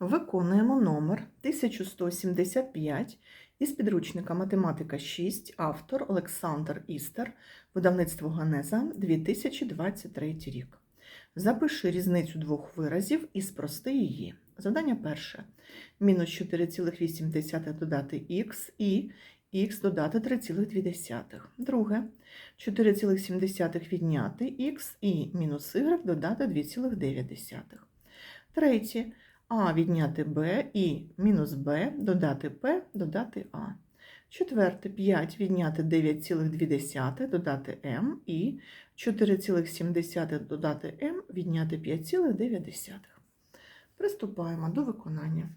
Виконуємо номер 1175 із підручника Математика 6, автор Олександр Істер, видавництво Ганеза 2023 рік. Запиши різницю двох виразів і спрости її. Завдання перше. Мінус 4,8 додати х і х додати 3,2. Друге. 4,7 відняти х і мінус y додати 2,9. Третє. А відняти Б і мінус Б додати П додати А. Четверте 5 відняти 9,2 додати М і 4,7 додати М відняти 5,9. Приступаємо до виконання.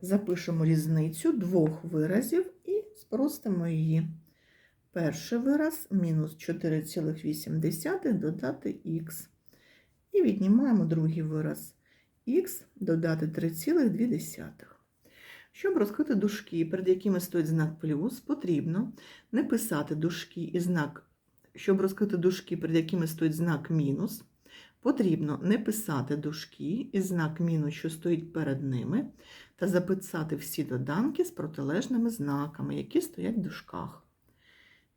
Запишемо різницю двох виразів і спростимо її. Перший вираз мінус 4,8 додати х. І віднімаємо другий вираз х додати 3,2. Щоб розкрити дужки, перед якими стоїть знак плюс, потрібно не писати дужки і знак, щоб розкрити дужки, перед якими стоїть знак мінус, потрібно не писати дужки і знак мінус, що стоїть перед ними, та записати всі доданки з протилежними знаками, які стоять в дужках.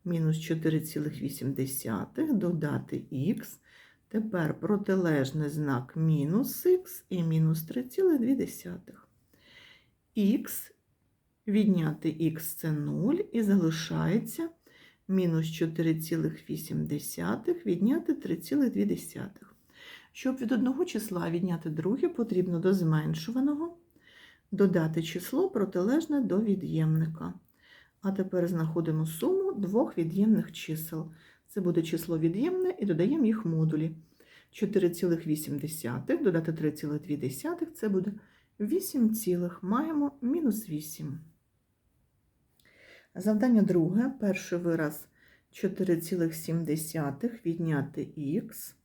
Мінус 4,8 додати х. Тепер протилежний знак мінус х і мінус 3,2. Х відняти х це 0 і залишається мінус 4,8 відняти 3,2. Щоб від одного числа відняти друге, потрібно до зменшуваного додати число протилежне до від'ємника. А тепер знаходимо суму двох від'ємних чисел. Це буде число від'ємне і додаємо їх модулі. 4,8 додати 3,2 це буде 8, цілих. маємо мінус 8. Завдання друге. Перший вираз 4,7 відняти х.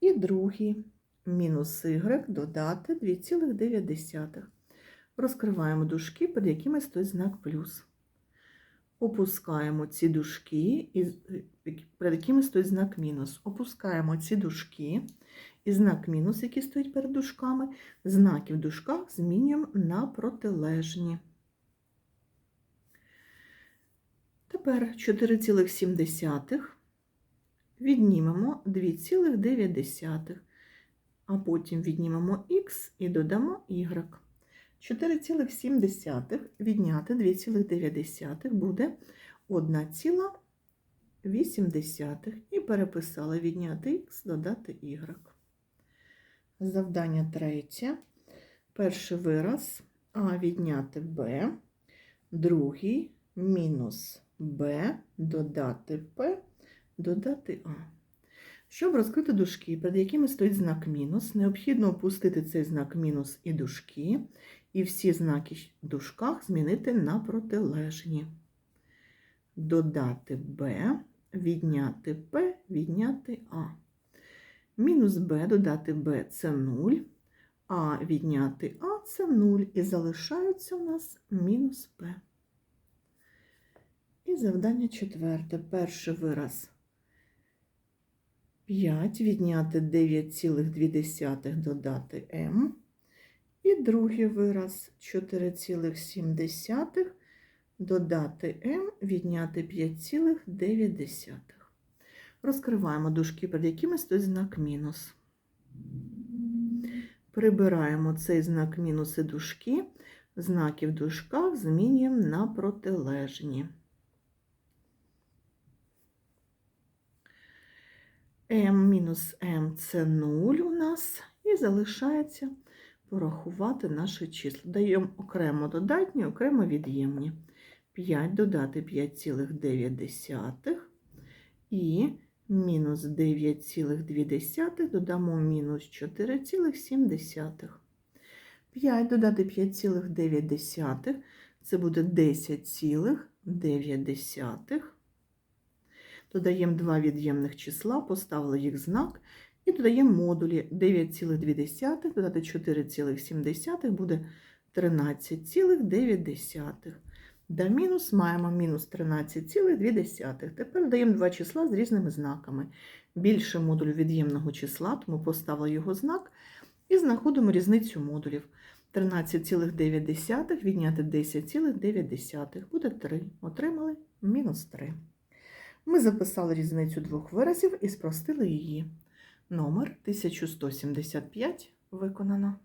І другий мінус y додати 2,9. Розкриваємо дужки, під якими стоїть знак плюс. Опускаємо ці дужки, перед якими стоїть знак мінус. Опускаємо ці дужки і знак мінус, який стоїть перед дужками, знаки в дужках змінюємо на протилежні. Тепер 4,7 віднімемо 2,9, а потім віднімемо х і додамо y. 4,7 відняти 2,9 буде 1,8 і переписали відняти х, додати y. Завдання третє. Перший вираз А відняти Б, другий мінус Б, додати П, додати А. Щоб розкрити дужки, перед якими стоїть знак мінус, необхідно опустити цей знак мінус і дужки, і всі знаки в дужках змінити на протилежні. Додати Б, відняти П, відняти А. Мінус b додати b це 0, а відняти а це 0, і залишається у нас мінус b. І завдання четверте. Перший вираз 5 відняти 9,2 додати m. І другий вираз 4,7 додати m, відняти 5,9. Розкриваємо дужки, перед якими стоїть знак мінус. Прибираємо цей знак мінус і дужки, знаки в дужках змінюємо на протилежні. m мінус m це 0 у нас, і залишається порахувати наші числа. Даємо окремо додатні, окремо від'ємні. 5 додати 5,9 і мінус 9,2 додамо мінус 4,7. 5 додати 5,9 це буде 10,9. Додаємо два від'ємних числа, поставили їх знак, і додаємо модулі 9,2 додати 4,7 буде 13,9. До мінус маємо мінус 13,2. Тепер даємо два числа з різними знаками. Більше модулю від'ємного числа, тому поставили його знак і знаходимо різницю модулів. 13,9 відняти 10,9 буде 3. Отримали мінус 3. Ми записали різницю двох виразів і спростили її. Номер 1175 виконано.